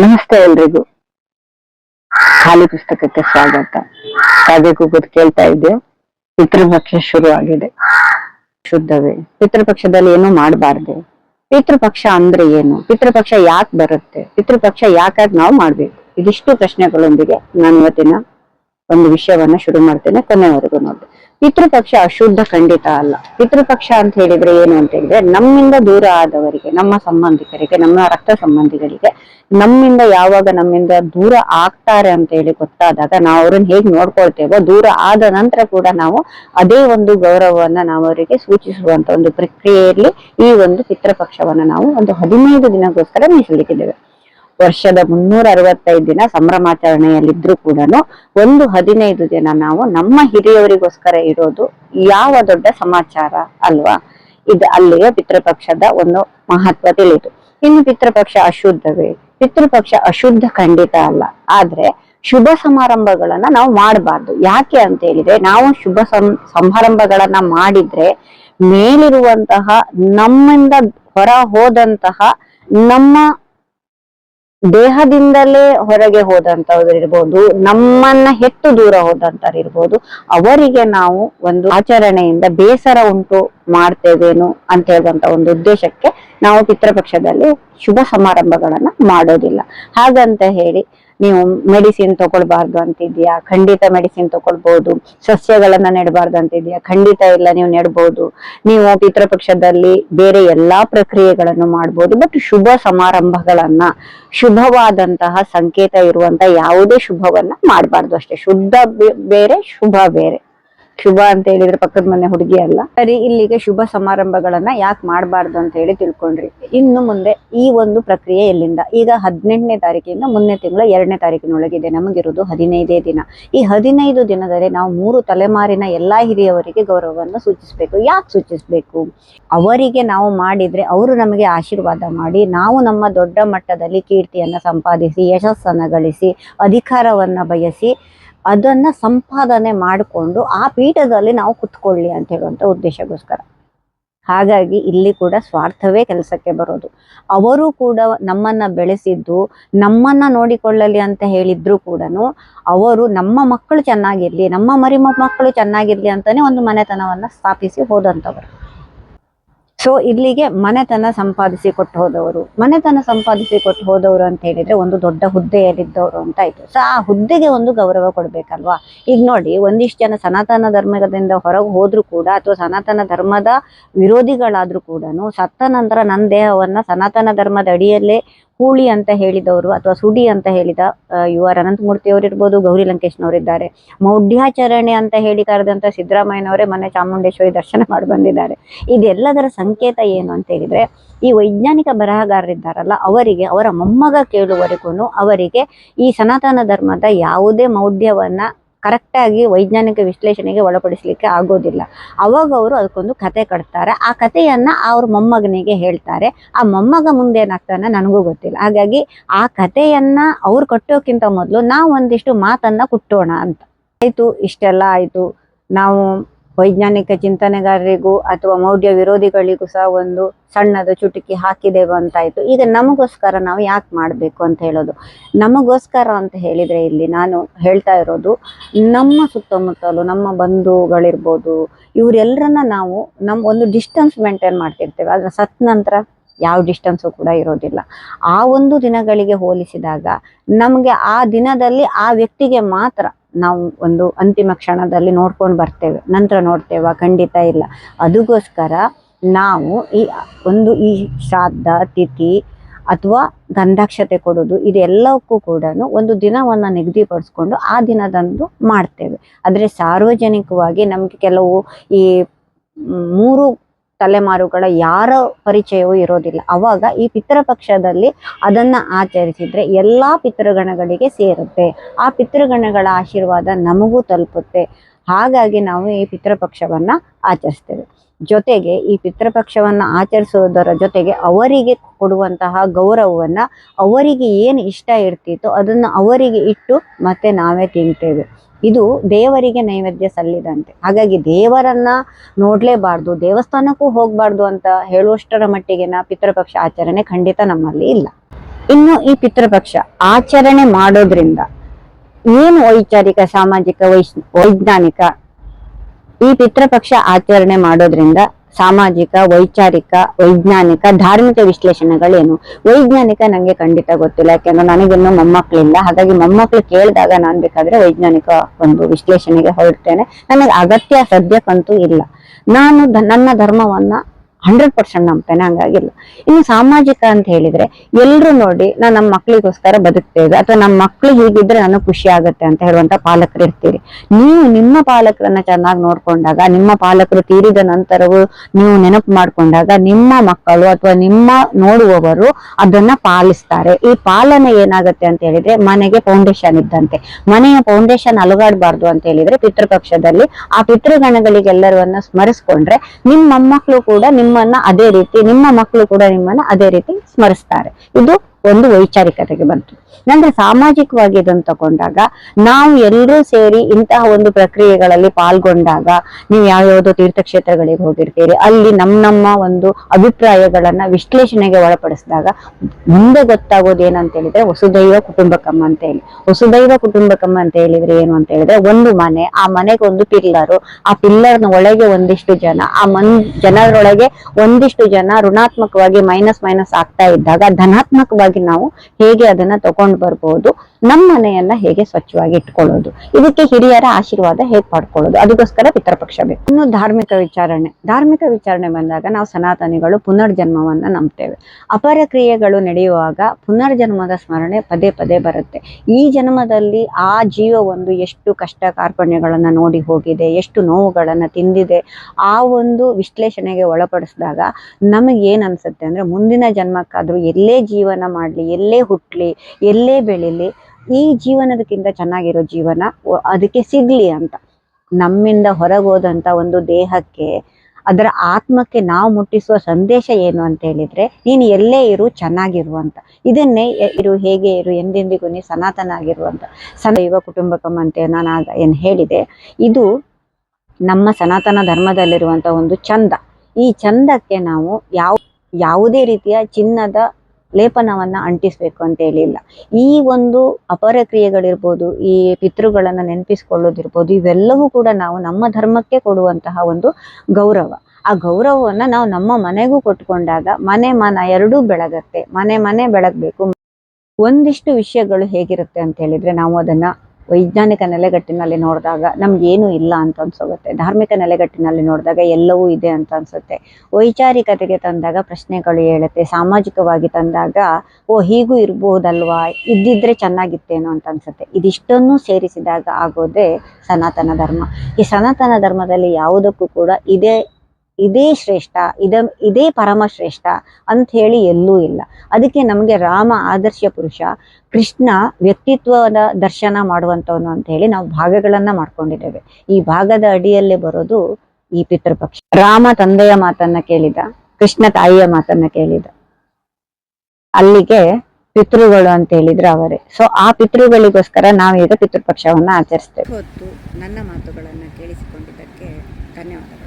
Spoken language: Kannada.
ನಮಸ್ತೆ ಎಲ್ರಿಗೂ. ಹಾಲಿ ಪುಸ್ತಕಕ್ಕೆ ಸ್ವಾಗತ. ಕಾಗೆ ಕೂಗುದು ಕೇಳ್ತಾ ಇದ್ದೆ. ಪಿತೃಪಕ್ಷ ಶುರು ಆಗಿದೆ. ಶುದ್ಧವೇ. ಪಿತೃಪಕ್ಷದಲ್ಲಿ ಏನು ಮಾಡಬಾರ್ದು. ಪಿತೃಪಕ್ಷ ಅಂದ್ರೆ ಏನು? ಪಿತೃಪಕ್ಷ ಯಾಕೆ ಬರುತ್ತೆ? ಪಿತೃಪಕ್ಷ ಯಾಕಾಗಿ ನಾವು ಮಾಡ್ಬೇಕು? ಇದಿಷ್ಟು ಪ್ರಶ್ನೆಗಳೊಂದಿಗೆ ನಾನು ಇವತ್ತಿನ ಒಂದು ವಿಷಯವನ್ನ ಶುರು ಮಾಡ್ತೇನೆ ಕೊನೆವರೆಗೂ ನೋಡಿ ಪಿತೃಪಕ್ಷ ಅಶುದ್ಧ ಖಂಡಿತ ಅಲ್ಲ. ಪಿತೃಪಕ್ಷ ಅಂತ ಹೇಳಿದ್ರೆ ಏನು ಅಂತ ಹೇಳಿದ್ರೆ ನಮ್ಮಿಂದ ದೂರ ಆದವರಿಗೆ, ನಮ್ಮ ಸಂಬಂಧಿಕರಿಗೆ, ನಮ್ಮ ರಕ್ತ ಸಂಬಂಧಿಗಳಿಗೆ, ನಮ್ಮಿಂದ ಯಾವಾಗ ನಮ್ಮಿಂದ ದೂರ ಆಗ್ತಾರೆ ಅಂತ ಹೇಳಿ ಗೊತ್ತಾದಾಗ ನಾವು ಅವ್ರನ್ನ ಹೇಗ್ ನೋಡ್ಕೊಳ್ತೇವೋ, ದೂರ ಆದ ನಂತರ ಕೂಡ ನಾವು ಅದೇ ಒಂದು ಗೌರವವನ್ನ ನಾವು ಅವರಿಗೆ ಸೂಚಿಸುವಂತ ಒಂದು ಪ್ರಕ್ರಿಯೆಯಲ್ಲಿ ಈ ಒಂದು ಪಿತೃಪಕ್ಷವನ್ನ ನಾವು ಒಂದು ಹದಿನೈದು ದಿನಕ್ಕೋಸ್ಕರ ಮೀಸಲಿಟ್ಟಿದ್ದೇವೆ. ವರ್ಷದ ಮುನ್ನೂರ ಅರವತ್ತೈದು ದಿನ ಸಂಭ್ರಮಾಚರಣೆಯಲ್ಲಿದ್ರು ಕೂಡ ಒಂದು ಹದಿನೈದು ದಿನ ನಾವು ನಮ್ಮ ಹಿರಿಯವರಿಗೋಸ್ಕರ ಇರೋದು ಯಾವ ದೊಡ್ಡ ಸಮಾಚಾರ ಅಲ್ವಾ? ಇದು ಅಲ್ಲಿಯ ಪಿತೃಪಕ್ಷದ ಒಂದು ಮಹತ್ವ ತಿಳಿಯಿತು ಇನ್ನು ಪಿತೃಪಕ್ಷ ಅಶುದ್ಧವೇ? ಪಿತೃಪಕ್ಷ ಅಶುದ್ಧ ಖಂಡಿತ ಅಲ್ಲ. ಆದ್ರೆ ಶುಭ ಸಮಾರಂಭಗಳನ್ನ ನಾವು ಮಾಡಬಾರ್ದು. ಯಾಕೆ ಅಂತ ಹೇಳಿದ್ರೆ ನಾವು ಶುಭ ಸಮಾರಂಭಗಳನ್ನ ಮಾಡಿದ್ರೆ ಮೇಲಿರುವಂತಹ ನಮ್ಮಿಂದ ಹೊರ ಹೋದಂತಹ ನಮ್ಮ ದೇಹದಿಂದಲೇ ಹೊರಗೆ ಹೋದಂತವ್ರು ಇರ್ಬೋದು, ನಮ್ಮನ್ನ ಹೆತ್ತು ದೂರ ಹೋದಂತವ್ರು ಇರ್ಬೋದು, ಅವರಿಗೆ ನಾವು ಒಂದು ಆಚರಣೆಯಿಂದ ಬೇಸರ ಉಂಟು ಮಾಡ್ತೇವೇನು ಅಂತ ಹೇಳುವಂತ ಒಂದು ಉದ್ದೇಶಕ್ಕೆ ನಾವು ಪಿತೃಪಕ್ಷದಲ್ಲಿ ಶುಭ ಸಮಾರಂಭಗಳನ್ನ ಮಾಡೋದಿಲ್ಲ. ಹಾಗಂತ ಹೇಳಿ ನೀವು ಮೆಡಿಸಿನ್ ತಗೊಳ್ಬಾರ್ದು ಅಂತಿದ್ಯಾ ಖಂಡಿತ ಮೆಡಿಸಿನ್ ತಗೊಳ್ಬಹುದು ಸಸ್ಯಗಳನ್ನ ನೆಡಬಾರ್ದು ಅಂತಿದ್ಯಾ ಖಂಡಿತ ಇಲ್ಲ, ನೀವು ನೆಡಬಹುದು ನೀವು ಪಿತೃಪಕ್ಷದಲ್ಲಿ ಬೇರೆ ಎಲ್ಲಾ ಪ್ರಕ್ರಿಯೆಗಳನ್ನು ಮಾಡಬಹುದು ಬಟ್ ಶುಭ ಸಮಾರಂಭಗಳನ್ನ, ಶುಭವಾದಂತಹ ಸಂಕೇತ ಇರುವಂತ ಯಾವುದೇ ಶುಭವನ್ನ ಮಾಡಬಾರ್ದು ಅಷ್ಟೇ. ಶುದ್ಧ ಬೇರೆ, ಶುಭ ಬೇರೆ. ಶುಭ ಅಂತ ಹೇಳಿದ್ರೆ ಪಕ್ಕದ ಮನೆ ಹುಡುಗಿ ಅಲ್ಲ. ಸರಿ, ಇಲ್ಲಿಗೆ ಶುಭ ಸಮಾರಂಭಗಳನ್ನ ಯಾಕೆ ಮಾಡಬಾರ್ದು ಅಂತ ಹೇಳಿ ತಿಳ್ಕೊಂಡ್ರಿ. ಇನ್ನು ಮುಂದೆ ಈ ಒಂದು ಪ್ರಕ್ರಿಯೆ ಎಲ್ಲಿಂದ? ಈಗ ಹದಿನೆಂಟನೇ ತಾರೀಕಿಂದ ಮುಂದೆ ತಿಂಗಳ ಎರಡನೇ ತಾರೀಕಿನೊಳಗಿದೆ. ನಮಗಿರೋದು ಹದಿನೈದೇ ದಿನ. ಈ ಹದಿನೈದು ದಿನದಲ್ಲಿ ನಾವು ಮೂರು ತಲೆಮಾರಿನ ಎಲ್ಲಾ ಹಿರಿಯವರಿಗೆ ಗೌರವವನ್ನು ಸೂಚಿಸಬೇಕು. ಯಾಕೆ ಸೂಚಿಸಬೇಕು? ಅವರಿಗೆ ನಾವು ಮಾಡಿದ್ರೆ ಅವರು ನಮಗೆ ಆಶೀರ್ವಾದ ಮಾಡಿ, ನಾವು ನಮ್ಮ ದೊಡ್ಡ ಮಟ್ಟದಲ್ಲಿ ಕೀರ್ತಿಯನ್ನ ಸಂಪಾದಿಸಿ, ಯಶಸ್ಸನ್ನ ಗಳಿಸಿ, ಅಧಿಕಾರವನ್ನ ಬಯಸಿ ಅದನ್ನ ಸಂಪಾದನೆ ಮಾಡಿಕೊಂಡು ಆ ಪೀಠದಲ್ಲಿ ನಾವು ಕುತ್ಕೊಳ್ಳಿ ಅಂತ ಹೇಳುವಂಥ ಉದ್ದೇಶಕ್ಕೋಸ್ಕರ. ಹಾಗಾಗಿ ಇಲ್ಲಿ ಕೂಡ ಸ್ವಾರ್ಥವೇ ಕೆಲಸಕ್ಕೆ ಬರೋದು. ಅವರು ಕೂಡ ನಮ್ಮನ್ನ ಬೆಳೆಸಿದ್ದು, ನಮ್ಮನ್ನ ನೋಡಿಕೊಳ್ಳಲಿ ಅಂತ ಹೇಳಿದ್ರು ಕೂಡ ಅವರು ನಮ್ಮ ಮಕ್ಕಳು ಚೆನ್ನಾಗಿರ್ಲಿ, ನಮ್ಮ ಮರಿ ಮಕ್ಕಳು ಚೆನ್ನಾಗಿರ್ಲಿ ಅಂತಾನೆ ಒಂದು ಮನೆತನವನ್ನ ಸ್ಥಾಪಿಸಿ ಹೋದಂತವರು ಸೊ ಇಲ್ಲಿಗೆ ಮನೆತನ ಸಂಪಾದಿಸಿ ಕೊಟ್ಟು ಹೋದವರು. ಮನೆತನ ಸಂಪಾದಿಸಿ ಕೊಟ್ಟು ಹೋದವರು ಅಂತ ಹೇಳಿದ್ರೆ ಒಂದು ದೊಡ್ಡ ಹುದ್ದೆಯಲ್ಲಿದ್ದವರು ಅಂತ ಆಯ್ತು. ಸೊ ಆ ಹುದ್ದೆಗೆ ಒಂದು ಗೌರವ ಕೊಡ್ಬೇಕಲ್ವಾ? ಈಗ ನೋಡಿ, ಒಂದಿಷ್ಟು ಜನ ಸನಾತನ ಧರ್ಮದಿಂದ ಹೊರಗೆ ಹೋದ್ರು ಕೂಡ ಅಥವಾ ಸನಾತನ ಧರ್ಮದ ವಿರೋಧಿಗಳಾದ್ರೂ ಕೂಡ ಸತ್ತ ನಂತರ ನನ್ನ ದೇಹವನ್ನ ಸನಾತನ ಧರ್ಮದ ಅಡಿಯಲ್ಲೇ ಹೂಳಿ ಅಂತ ಹೇಳಿದವರು ಅಥವಾ ಸುಡಿ ಅಂತ ಹೇಳಿದ ಯು ಆರ್ ಅನಂತಮೂರ್ತಿಯವರು ಇರ್ಬೋದು ಗೌರಿ ಲಂಕೇಶ್ನವರಿದ್ದಾರೆ ಮೌಢ್ಯಾಚರಣೆ ಅಂತ ಹೇಳಿ ಕರೆದಂಥ ಸಿದ್ದರಾಮಯ್ಯನವರೇ ಮೊನ್ನೆ ಚಾಮುಂಡೇಶ್ವರಿ ದರ್ಶನ ಮಾಡಿ ಬಂದಿದ್ದಾರೆ. ಇದೆಲ್ಲದರ ಸಂಕೇತ ಏನು ಅಂತ ಹೇಳಿದ್ರೆ, ಈ ವೈಜ್ಞಾನಿಕ ಬರಹಗಾರರಿದ್ದಾರಲ್ಲ, ಅವರಿಗೆ, ಅವರ ಮೊಮ್ಮಗ ಕೇಳುವರೆಗೂ ಅವರಿಗೆ ಈ ಸನಾತನ ಧರ್ಮದ ಯಾವುದೇ ಮೌಢ್ಯವನ್ನ ಕರೆಕ್ಟಾಗಿ ವೈಜ್ಞಾನಿಕ ವಿಶ್ಲೇಷಣೆಗೆ ಒಳಪಡಿಸಲಿಕ್ಕೆ ಆಗೋದಿಲ್ಲ. ಅವಾಗ ಅವರು ಅದಕ್ಕೊಂದು ಕತೆ ಕಟ್ತಾರೆ. ಆ ಕಥೆಯನ್ನು ಅವ್ರ ಮೊಮ್ಮಗನಿಗೆ ಹೇಳ್ತಾರೆ. ಆ ಮೊಮ್ಮಗ ಮುಂದೆ ಏನಾಗ್ತಾನೆ ನನಗೂ ಗೊತ್ತಿಲ್ಲ. ಹಾಗಾಗಿ ಆ ಕಥೆಯನ್ನು ಅವ್ರು ಕಟ್ಟೋಕ್ಕಿಂತ ಮೊದಲು ನಾವು ಒಂದಿಷ್ಟು ಮಾತನ್ನು ಕುಟ್ಟೋಣ ಅಂತ. ಆಯಿತು, ಇಷ್ಟೆಲ್ಲ ಆಯಿತು. ನಾವು ವೈಜ್ಞಾನಿಕ ಚಿಂತನೆಗಾರರಿಗೂ ಅಥವಾ ಮೌಢ್ಯ ವಿರೋಧಿಗಳಿಗೂ ಸಹ ಒಂದು ಸಣ್ಣದು ಚುಟುಕಿ ಹಾಕಿದೆವು ಅಂತಾಯಿತು ಈಗ ನಮಗೋಸ್ಕರ ನಾವು ಯಾಕೆ ಮಾಡಬೇಕು ಅಂತ ಹೇಳೋದು? ನಮಗೋಸ್ಕರ ಅಂತ ಹೇಳಿದ್ರೆ ಇಲ್ಲಿ ನಾನು ಹೇಳ್ತಾ ಇರೋದು, ನಮ್ಮ ಸುತ್ತಮುತ್ತಲು ನಮ್ಮ ಬಂಧುಗಳಿರ್ಬೋದು ಇವರೆಲ್ಲರನ್ನ ನಾವು ನಮ್ಮ ಒಂದು ಡಿಸ್ಟೆನ್ಸ್ ಮೇಂಟೈನ್ ಮಾಡ್ತಿರ್ತೇವೆ. ಆದರೆ ಸತ್ ನಂತರ ಯಾವ ಡಿಸ್ಟೆನ್ಸು ಕೂಡ ಇರೋದಿಲ್ಲ. ಆ ಒಂದು ದಿನಗಳಿಗೆ ಹೋಲಿಸಿದಾಗ ನಮಗೆ ಆ ದಿನದಲ್ಲಿ ಆ ವ್ಯಕ್ತಿಗೆ ಮಾತ್ರ ನಾವು ಒಂದು ಅಂತಿಮ ಕ್ಷಣದಲ್ಲಿ ನೋಡ್ಕೊಂಡು ಬರ್ತೇವೆ, ನಂತರ ನೋಡ್ತೇವ ಖಂಡಿತ ಇಲ್ಲ. ಅದಕ್ಕೋಸ್ಕರ ನಾವು ಈ ಒಂದು ಈ ಶ್ರಾದ್ದ, ತಿಥಿ ಅಥವಾ ಗಂಧಾಕ್ಷತೆ ಕೊಡೋದು ಇದೆಲ್ಲಕ್ಕೂ ಕೂಡ ಒಂದು ದಿನವನ್ನು ನಿಗದಿಪಡಿಸ್ಕೊಂಡು ಆ ದಿನದಂದು ಮಾಡ್ತೇವೆ. ಆದರೆ ಸಾರ್ವಜನಿಕವಾಗಿ ನಮಗೆ ಕೆಲವು ಈ ಮೂರು ತಲೆಮಾರುಗಳ ಯಾರ ಪರಿಚಯವೂ ಇರೋದಿಲ್ಲ. ಅವಾಗ ಈ ಪಿತೃಪಕ್ಷದಲ್ಲಿ ಅದನ್ನ ಆಚರಿಸಿದ್ರೆ ಎಲ್ಲಾ ಪಿತೃಗಣಗಳಿಗೆ ಸೇರುತ್ತೆ. ಆ ಪಿತೃಗಣಗಳ ಆಶೀರ್ವಾದ ನಮಗೂ ತಲುಪುತ್ತೆ. ಹಾಗಾಗಿ ನಾವು ಈ ಪಿತೃಪಕ್ಷವನ್ನ ಆಚರಿಸ್ತೇವೆ. ಜೊತೆಗೆ ಈ ಪಿತೃಪಕ್ಷವನ್ನು ಆಚರಿಸುವುದರ ಜೊತೆಗೆ ಅವರಿಗೆ ಕೊಡುವಂತಹ ಗೌರವವನ್ನ, ಅವರಿಗೆ ಏನು ಇಷ್ಟ ಇರ್ತಿತ್ತೋ ಅದನ್ನ ಅವರಿಗೆ ಇಟ್ಟು ಮತ್ತೆ ನಾವೇ ತಿಂತೇವೆ. ಇದು ದೇವರಿಗೆ ನೈವೇದ್ಯ ಸಲ್ಲಿದಂತೆ. ಹಾಗಾಗಿ ದೇವರನ್ನ ನೋಡ್ಲೇಬಾರ್ದು, ದೇವಸ್ಥಾನಕ್ಕೂ ಹೋಗ್ಬಾರ್ದು ಅಂತ ಹೇಳುವಷ್ಟರ ಮಟ್ಟಿಗೆನ ಪಿತೃಪಕ್ಷ ಆಚರಣೆ ಖಂಡಿತ ನಮ್ಮಲ್ಲಿ ಇಲ್ಲ. ಇನ್ನು ಈ ಪಿತೃಪಕ್ಷ ಆಚರಣೆ ಮಾಡೋದ್ರಿಂದ ಏನು ವೈಚಾರಿಕ, ಸಾಮಾಜಿಕ ವೈಜ್ಞಾನಿಕ ಈ ಪಿತೃಪಕ್ಷ ಆಚರಣೆ ಮಾಡೋದ್ರಿಂದ ಸಾಮಾಜಿಕ, ವೈಚಾರಿಕ, ವೈಜ್ಞಾನಿಕ, ಧಾರ್ಮಿಕ ವಿಶ್ಲೇಷಣೆಗಳೇನು? ವೈಜ್ಞಾನಿಕ ನಂಗೆ ಖಂಡಿತ ಗೊತ್ತಿಲ್ಲ, ಯಾಕೆಂದ್ರೆ ನನಗಿನ್ನೂ ಮೊಮ್ಮಕ್ಕಳಿಲ್ಲ ಹಾಗಾಗಿ ಮೊಮ್ಮಕ್ಕಳು ಕೇಳಿದಾಗ ನಾನ್ ಬೇಕಾದ್ರೆ ವೈಜ್ಞಾನಿಕ ಒಂದು ವಿಶ್ಲೇಷಣೆಗೆ ಹೊರಡ್ತೇನೆ. ನನಗೆ ಅಗತ್ಯ ಸದ್ಯಕ್ಕಂತೂ ಇಲ್ಲ. ನಾನು ನನ್ನ ಧರ್ಮವನ್ನ ಹಂಡ್ರೆಡ್ ಪರ್ಸೆಂಟ್ ನಂಬ್ತೇನೆ, ಹಂಗಾಗಿಲ್ಲ. ಇನ್ನು ಸಾಮಾಜಿಕ ಅಂತ ಹೇಳಿದ್ರೆ ಎಲ್ಲರೂ ನೋಡಿ ನಾ ನಮ್ಮ ಮಕ್ಕಳಿಗೋಸ್ಕರ ಬದುಕ್ತೇವೆ ಅಥವಾ ನಮ್ಮ ಮಕ್ಕಳು ಹೀಗಿದ್ರೆ ನಾನು ಖುಷಿ ಆಗುತ್ತೆ ಅಂತ ಹೇಳುವಂತ ಪಾಲಕರು ಇರ್ತೀರಿ. ನೀವು ನಿಮ್ಮ ಪಾಲಕರನ್ನ ಚೆನ್ನಾಗಿ ನೋಡ್ಕೊಂಡಾಗ, ನಿಮ್ಮ ಪಾಲಕರು ತೀರಿದ ನಂತರವೂ ನೀವು ನೆನಪು ಮಾಡ್ಕೊಂಡಾಗ ನಿಮ್ಮ ಮಕ್ಕಳು ಅಥವಾ ನಿಮ್ಮ ನೋಡುವವರು ಅದನ್ನ ಪಾಲಿಸ್ತಾರೆ. ಈ ಪಾಲನೆ ಏನಾಗುತ್ತೆ ಅಂತ ಹೇಳಿದ್ರೆ, ಮನೆಗೆ ಫೌಂಡೇಶನ್ ಇದ್ದಂತೆ. ಮನೆಯ ಫೌಂಡೇಶನ್ ಅಲುಗಾಡಬಾರ್ದು ಅಂತ ಹೇಳಿದ್ರೆ, ಪಿತೃಪಕ್ಷದಲ್ಲಿ ಆ ಪಿತೃಗಣಗಳಿಗೆಲ್ಲರನ್ನ ಸ್ಮರಿಸ್ಕೊಂಡ್ರೆ, ನಿಮ್ಮ ಮೊಮ್ಮಕ್ಕಳು ಕೂಡ ನಿಮ್ಮನ್ನ ಅದೇ ರೀತಿ ನಿಮ್ಮ ಮಕ್ಕಳು ಕೂಡ ನಿಮ್ಮನ್ನ ಅದೇ ರೀತಿ ಸ್ಮರಿಸ್ತಾರೆ. ಇದು ಒಂದು ವೈಚಾರಿಕತೆಗೆ ಬಂತು. ನಂತರ ಸಾಮಾಜಿಕವಾಗಿ ಇದನ್ನು ತಗೊಂಡಾಗ ನಾವು ಎಲ್ಲರೂ ಸೇರಿ ಇಂತಹ ಒಂದು ಪ್ರಕ್ರಿಯೆಗಳಲ್ಲಿ ಪಾಲ್ಗೊಂಡಾಗ ನೀವು ಯಾವ್ಯಾವುದೋ ತೀರ್ಥಕ್ಷೇತ್ರಗಳಿಗೆ ಹೋಗಿರ್ತೀರಿ, ಅಲ್ಲಿ ನಮ್ಮ ನಮ್ಮ ಒಂದು ಅಭಿಪ್ರಾಯಗಳನ್ನ ವಿಶ್ಲೇಷಣೆಗೆ ಒಳಪಡಿಸಿದಾಗ ಮುಂದೆ ಗೊತ್ತಾಗೋದು ಏನಂತ ಹೇಳಿದ್ರೆ ವಸುದೈವ ಕುಟುಂಬಕಮ್ಮ ಅಂತ ಹೇಳಿ. ವಸುದೈವ ಕುಟುಂಬಕಮ್ಮ ಅಂತ ಹೇಳಿದ್ರೆ ಏನು ಅಂತ ಹೇಳಿದ್ರೆ ಒಂದು ಮನೆ, ಆ ಮನೆಗೆ ಒಂದು ಪಿಲ್ಲರು, ಆ ಪಿಲ್ಲರ್ನ ಒಳಗೆ ಒಂದಿಷ್ಟು ಜನ, ಆ ಮನ್ ಜನರೊಳಗೆ ಒಂದಿಷ್ಟು ಜನ ಋಣಾತ್ಮಕವಾಗಿ ಮೈನಸ್ ಮೈನಸ್ ಆಗ್ತಾ ಇದ್ದಾಗ ಧನಾತ್ಮಕವಾಗಿ ನಾವು ಹೇಗೆ ಅದನ್ನ ತಗೊಂಡ್ ಬರ್ಬೋದು. ನಮ್ಮ ಮನೆಯನ್ನ ಹೇಗೆ ಸ್ವಚ್ಛವಾಗಿ ಇಟ್ಕೊಳ್ಳೋದು? ಇದಕ್ಕೆ ಹಿರಿಯರ ಆಶೀರ್ವಾದ ಹೇಗೆ ಪಡ್ಕೊಳ್ಳೋದು? ಅದಕ್ಕೋಸ್ಕರ ಪಿತೃಪಕ್ಷ ಬೇಕು. ಇನ್ನು ಧಾರ್ಮಿಕ ವಿಚಾರಣೆ. ಧಾರ್ಮಿಕ ವಿಚಾರಣೆ ಬಂದಾಗ ನಾವು ಸನಾತನಿಗಳು ಪುನರ್ಜನ್ಮವನ್ನ ನಂಬ್ತೇವೆ. ಅಪರ ಕ್ರಿಯೆಗಳು ನಡೆಯುವಾಗ ಪುನರ್ಜನ್ಮದ ಸ್ಮರಣೆ ಪದೇ ಪದೇ ಬರುತ್ತೆ. ಈ ಜನ್ಮದಲ್ಲಿ ಆ ಜೀವ ಒಂದು ಎಷ್ಟು ಕಷ್ಟ ಕಾರ್ಪಣ್ಯಗಳನ್ನ ನೋಡಿ ಹೋಗಿದೆ, ಎಷ್ಟು ನೋವುಗಳನ್ನ ತಿಂದಿದೆ, ಆ ಒಂದು ವಿಶ್ಲೇಷಣೆಗೆ ಒಳಪಡಿಸಿದಾಗ ನಮಗೆ ಏನ್ ಅನ್ಸುತ್ತೆ ಅಂದ್ರೆ ಮುಂದಿನ ಜನ್ಮಕ್ಕಾದ್ರೂ ಎಲ್ಲೇ ಜೀವನ ಮಾಡ್ಲಿ, ಎಲ್ಲೇ ಹುಟ್ಲಿ, ಎಲ್ಲೇ ಬೆಳಿಲಿ ಈ ಜೀವನದಕ್ಕಿಂತ ಚೆನ್ನಾಗಿರೋ ಜೀವನ ಅದಕ್ಕೆ ಸಿಗ್ಲಿ ಅಂತ. ನಮ್ಮಿಂದ ಹೊರಗೋದಂತ ಒಂದು ದೇಹಕ್ಕೆ, ಅದರ ಆತ್ಮಕ್ಕೆ ನಾವು ಮುಟ್ಟಿಸುವ ಸಂದೇಶ ಏನು ಅಂತ ಹೇಳಿದ್ರೆ, ನೀನು ಎಲ್ಲೇ ಇರು, ಚೆನ್ನಾಗಿರು ಅಂತ. ಇದನ್ನೇ ಇರು, ಹೇಗೆ ಇರು, ಎಂದೆಂದಿಗೂ ನೀ ಸನಾತನ ಆಗಿರುವಂತ ಸದೈವ ಕುಟುಂಬಕಂ ಅಂತ ನಾನು ಏನ್ ಹೇಳಿದೆ, ಇದು ನಮ್ಮ ಸನಾತನ ಧರ್ಮದಲ್ಲಿರುವಂತ ಒಂದು ಚಂದ ಈ ಚಂದಕ್ಕೆ ನಾವು ಯಾವ, ಯಾವುದೇ ರೀತಿಯ ಚಿನ್ನದ ಲೇಪನವನ್ನ ಅಂಟಿಸ್ಬೇಕು ಅಂತ ಹೇಳಿಲ್ಲ. ಈ ಒಂದು ಅಪರ ಕ್ರಿಯೆಗಳಿರ್ಬೋದು, ಈ ಪಿತೃಗಳನ್ನ ನೆನಪಿಸ್ಕೊಳ್ಳೋದಿರ್ಬೋದು, ಇವೆಲ್ಲವೂ ಕೂಡ ನಾವು ನಮ್ಮ ಧರ್ಮಕ್ಕೆ ಕೊಡುವಂತಹ ಒಂದು ಗೌರವ. ಆ ಗೌರವವನ್ನ ನಾವು ನಮ್ಮ ಮನೆಗೂ ಕೊಟ್ಕೊಂಡಾಗ ಮನೆ ಮನ ಎರಡೂ ಬೆಳಗತ್ತೆ. ಮನೆ ಮನೆ ಬೆಳಗ್ಬೇಕು. ಒಂದಿಷ್ಟು ವಿಷಯಗಳು ಹೇಗಿರುತ್ತೆ ಅಂತ ಹೇಳಿದ್ರೆ ನಾವು ಅದನ್ನ ವೈಜ್ಞಾನಿಕ ನೆಲೆಗಟ್ಟಿನಲ್ಲಿ ನೋಡಿದಾಗ ನಮ್ಗೆ ಏನು ಇಲ್ಲ ಅಂತ ಅನ್ಸೋಗುತ್ತೆ. ಧಾರ್ಮಿಕ ನೆಲೆಗಟ್ಟಿನಲ್ಲಿ ನೋಡಿದಾಗ ಎಲ್ಲವೂ ಇದೆ ಅಂತ ಅನ್ಸುತ್ತೆ. ವೈಚಾರಿಕತೆಗೆ ತಂದಾಗ ಪ್ರಶ್ನೆಗಳು ಹೇಳುತ್ತೆ. ಸಾಮಾಜಿಕವಾಗಿ ತಂದಾಗ, ಓ, ಹೀಗೂ ಇರ್ಬೋದಲ್ವಾ? ಇದ್ದಿದ್ರೆ ಚೆನ್ನಾಗಿತ್ತೇನೋ ಅಂತ ಅನ್ಸುತ್ತೆ. ಇದಿಷ್ಟನ್ನು ಸೇರಿಸಿದಾಗ ಆಗೋದೇ ಸನಾತನ ಧರ್ಮ. ಈ ಸನಾತನ ಧರ್ಮದಲ್ಲಿ ಯಾವುದಕ್ಕೂ ಕೂಡ ಇದೇ ಇದೇ ಶ್ರೇಷ್ಠ, ಇದ, ಇದೇ ಪರಮ ಶ್ರೇಷ್ಠ ಅಂತ ಹೇಳಿ ಎಲ್ಲೂ ಇಲ್ಲ. ಅದಕ್ಕೆ ನಮಗೆ ರಾಮ, ಆದರ್ಶ ಪುರುಷ, ಕೃಷ್ಣ ವ್ಯಕ್ತಿತ್ವದ ದರ್ಶನ ಮಾಡುವಂತವನು ಅಂತ ಹೇಳಿ ನಾವು ಭಾಗಗಳನ್ನ ಮಾಡ್ಕೊಂಡಿದ್ದೇವೆ. ಈ ಭಾಗದ ಅಡಿಯಲ್ಲಿ ಬರೋದು ಈ ಪಿತೃಪಕ್ಷ. ರಾಮ ತಂದೆಯ ಮಾತನ್ನ ಕೇಳಿದ, ಕೃಷ್ಣ ತಾಯಿಯ ಮಾತನ್ನ ಕೇಳಿದ. ಅಲ್ಲಿಗೆ ಪಿತೃಗಳು ಅಂತ ಹೇಳಿದ್ರೆ ಅವರೇ. ಸೊ ಆ ಪಿತೃಗಳಿಗೋಸ್ಕರ ನಾವೀಗ ಪಿತೃಪಕ್ಷವನ್ನ ಆಚರಿಸ್ತೇವೆ. ಹೊತ್ತು ನನ್ನ ಮಾತುಗಳನ್ನು ಕೇಳಿಸಿಕೊಂಡಿದ್ದಕ್ಕೆ ಧನ್ಯವಾದ